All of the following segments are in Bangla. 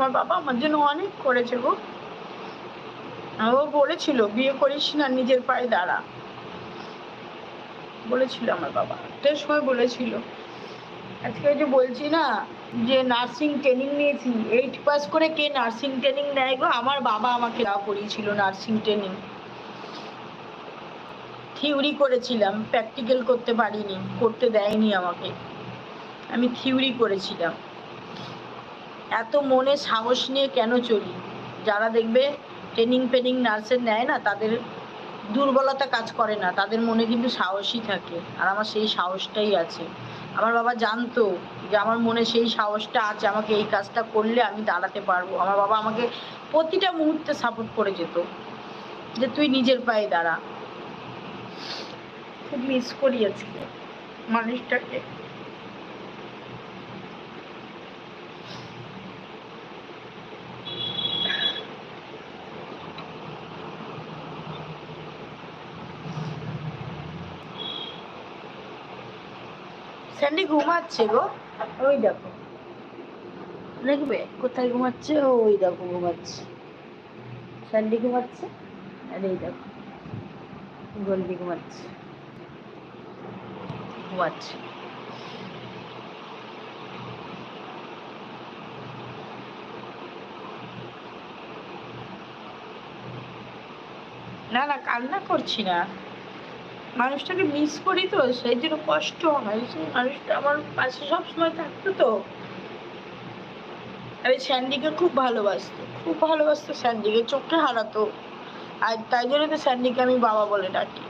আমার বাবা আমার জন্য অনেক করেছে গো। ও বলেছিল, বিয়ে করিস না, নিজের পায়ে দাঁড়া। বলেছিল আমার বাবা। একটা সময় বলেছিল, আজকে যে বলছি না, যে নার্সিং ট্রেনিং নিয়েছি এইট পাস করে কে নার্সিং ট্রেনিং নেয় গো? আমার বাবা আমাকে দেওয়া করিয়েছিল নার্সিং ট্রেনিং থিওরি করেছিলাম প্র্যাকটিক্যাল করতে পারিনি, করতে দেয়নি আমাকে। আমি থিওরি করেছিলাম। এত মনে সাহস নিয়ে কেন চলি? যারা দেখবে ট্রেনিং ফেনিং নার্সের নেয় না, তাদের দুর্বলতা কাজ করে না। তাদের মনে কিন্তু সাহসই থাকে, আর আমার সেই সাহসটাই আছে। আমার বাবা জানতো যে আমার মনে সেই সাহসটা আছে, আমাকে এই কাজটা করলে আমি দাঁড়াতে পারব। আমার বাবা আমাকে প্রতিটা মুহূর্তে সাপোর্ট করে যেত, যে তুই নিজের পায়ে দাঁড়া। খুব মিস করি আজকে মানুষটাকে। স্যান্ডি ঘুমাচ্ছে গো। ওই দেখো। দেখবে? কোথায় ঘুমাচ্ছে? ওই দেখো ঘুমাচ্ছে। স্যান্ডি ঘুমাচ্ছে, আর এই দেখো। গোল্ডি ঘুমাচ্ছে। ঘুমাচ্ছে। না না, কান্না করছি না। মানুষটাকে মিস করি তো, সেই জন্য কষ্ট হয়। সেই মানুষটা আমার পাশে সবসময় থাকতো তো। আরে স্যান্ডিকে খুব ভালোবাসতো খুব ভালোবাসতো স্যান্ডিকে, চোখে হারাতো। আর তাই জন্য তো স্যান্ডিকে আমি বাবা বলে ডাকি।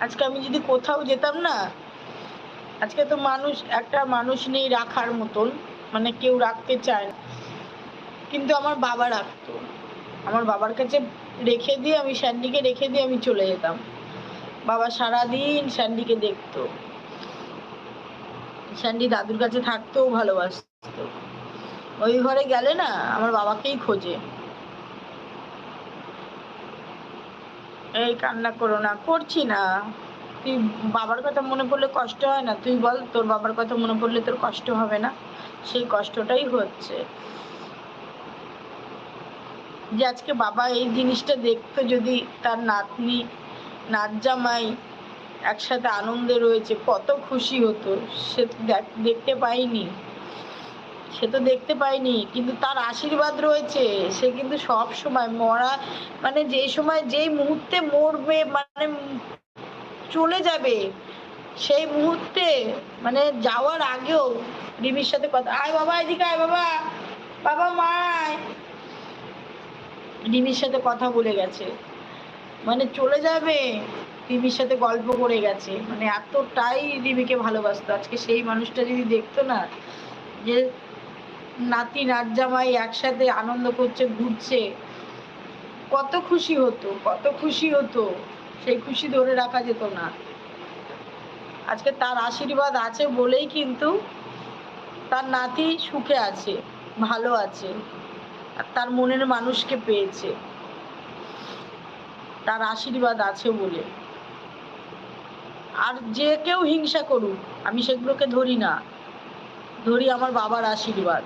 আজকে আমি যদি কোথাও যেতাম না, আজকে তো মানুষ, একটা মানুষ নেই রাখার মতন মানে কেউ রাখতে চায় না। কিন্তু আমার বাবা রাখতো। আমার বাবার কাছে রেখে দিয়ে আমি স্যান্ডিকে রেখে দিয়ে আমি চলে যেতাম। বাবা সারাদিন স্যান্ডিকে দেখতো। স্যান্ডি দাদুর কাছে থাকতেও ভালোবাসতো। ওই ঘরে গেলে না, আমার বাবাকেই খোঁজে। এই কান্না করো না, করছি না। তুই বাবার কথা মনে পড়লে কষ্ট হয় না। তুই বল, তোর বাবার কথা মনে পড়লে তোর কষ্ট হবে না। সেই কষ্টটাই হচ্ছে। যে আজকে বাবা এই জিনিসটা দেখতো যদি তার নাতনি নাত জামাই একসাথে আনন্দে রয়েছে, কত খুশি হতো। সে দেখতে পাইনি সে তো দেখতে পাইনি কিন্তু তার আশীর্বাদ রয়েছে। সে কিন্তু সব সময় মরা মানে যে সময় যেই মুহূর্তে মরবে মানে চলে যাবে, সেই মুহূর্তে মানে যাওয়ার আগেও রিমির সাথে কথা, আয় বাবা, এদিকে আয় বাবা বাবা মায় রিমির সাথে কথা বলে গেছে। মানে চলে যাবে, রিমির সাথে গল্প করে গেছে। মানে এতটাই রিমিকে ভালোবাসতো। আজকে সেই মানুষটা যদি দেখতো না, যে নাতি জামাই একসাথে আনন্দ করছে, ঘুরছে, কত খুশি হতো, কত খুশি হতো। সেই খুশি ধরে রাখা যেত না। আজকে তার আশীর্বাদ আছে বলেই কিন্তু তার নাতি সুখে আছে, ভালো আছে। আর তার মনের মানুষকে পেয়েছে। তার আশীর্বাদ আছে বলে। আর যে কেউ হিংসা করুক, আমি সেগুলোকে ধরি না। ধরি আমার বাবার আশীর্বাদ।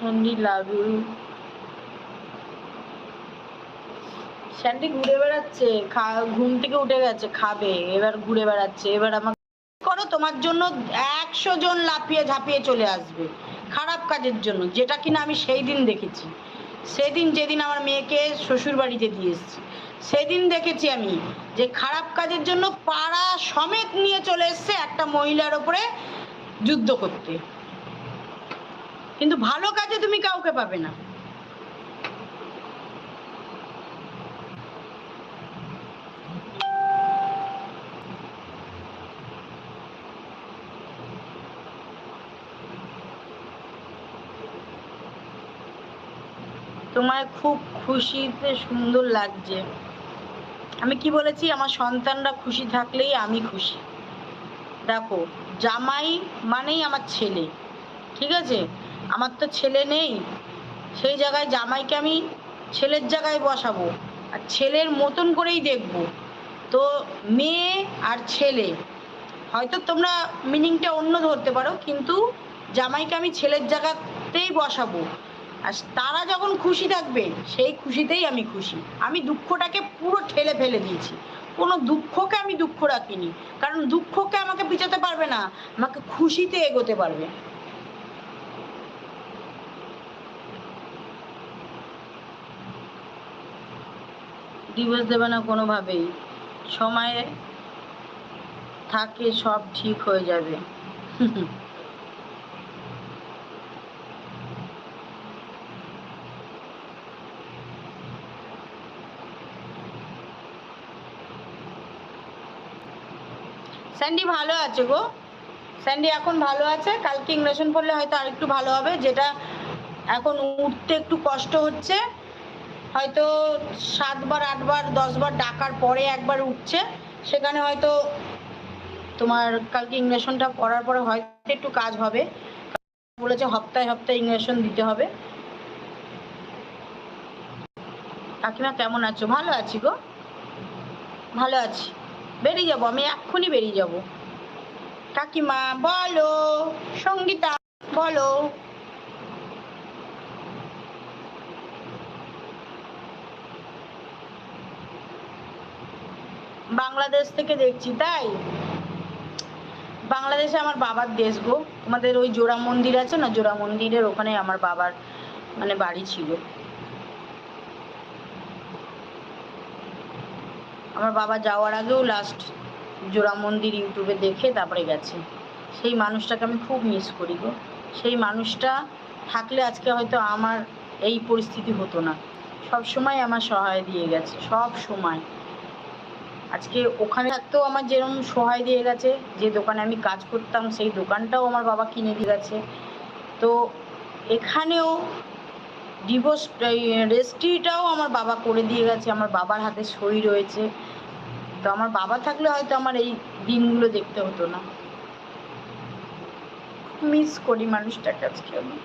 সন্ধি লাভ ইউ ঘুরে বেড়াচ্ছে ঘুম থেকে উঠে গেছে, খাবে, এবার ঘুরে বেড়াচ্ছে, এবার আমাকে করো, তোমার জন্য একশো জন লাফিয়ে ঝাঁপিয়ে চলে আসবে, খারাপ কাজের জন্য, যেটা কিনা আমি সেই দিন দেখেছি। সেদিন যেদিন আমার মেয়েকে শ্বশুর বাড়িতে দিয়ে এসেছি, সেদিন দেখেছি আমি যে খারাপ কাজের জন্য পাড়া সমেত নিয়ে চলে এসছে একটা মহিলার ওপরে যুদ্ধ করতে। কিন্তু ভালো কাজে তুমি কাউকে পাবে না। তোমায় খুব খুশিতে সুন্দর লাগছে। আমি কি বলেছি? আমার সন্তানরা খুশি থাকলেই আমি খুশি। দেখো, জামাই মানেই আমার ছেলে, ঠিক আছে? আমার তো ছেলে নেই। সেই জায়গায় জামাইকে আমি ছেলের জায়গায় বসাবো আর ছেলের মতন করেই দেখব। তো মেয়ে আর ছেলে, হয়তো তোমরা মিনিংটা অন্য ধরতে পারো, কিন্তু জামাইকে আমি ছেলের জায়গাতেই বসাবো। আর তারা যখন খুশি থাকবে, সেই খুশিতেই আমি খুশি। আমি দুঃখটাকে পুরো ঠেলে ফেলে দিয়েছি। কোনো দুঃখকে আমি দুঃখ রাখিনি। কারণ দুঃখকে আমাকে পিছাতে পারবে না, আমাকে খুশিতে এগোতে পারবে। ডিভোর্স দেবে না কোনোভাবেই। সময়ে থাকে সব ঠিক হয়ে যাবে। স্যান্ডি ভালো আছে গো। স্যান্ডি এখন ভালো আছে। কালকে ইংরেশন পড়লে হয়তো আরেকটু ভালো হবে। যেটা এখন উঠতে একটু কষ্ট হচ্ছে। হয়তো সাতবার, আটবার, দশবার ডাকার পরে একবার উঠছে। সেখানে হয়তো তোমার কালকে ইংরেশনটা পড়ার পরে হয়তো একটু কাজ হবে। বলেছে হপ্তাহে হপ্তাহে ইংরেশন দিতে হবে। কাকিমা কেমন আছো? ভালো আছি গো। ভালো আছি। বেরিয়ে যাব, আমি এক্ষুনি বেরিয়ে যাব। কাকিমা, বলো, সঙ্গীতা, বলো। বাংলাদেশ থেকে দেখছি, তাই? বাংলাদেশে আমার বাবার দেশ গো। তোমাদের ওই জোড়া মন্দির আছে না? জোড়া মন্দিরের ওখানে আমার বাবার মানে বাড়ি ছিল। আমার বাবা যাওয়ার আগেও লাস্ট জোড়া মন্দির ইউটিউবে দেখে তারপরে গেছে। সেই মানুষটাকে আমি খুব মিস করি গো। সেই মানুষটা থাকলে আজকে হয়তো আমার এই পরিস্থিতি হতো না। সব সময় আমার সহায় দিয়ে গেছে, সব সময়। আজকে ওখানে থাকতেও আমার যেরকম সহায় দিয়ে গেছে, যে দোকানে আমি কাজ করতাম, সেই দোকানটাও আমার বাবা কিনে দিয়ে গেছে। তো এখানেও ডিভোর্স রেজিস্ট্রিটাও আমার বাবা করে দিয়ে গেছে, আমার বাবার হাতে সই রয়েছে। তো আমার বাবা থাকলে হয়তো আমার এই দিনগুলো দেখতে হতো না। মিস করি মানুষটাকে আজকে আমি।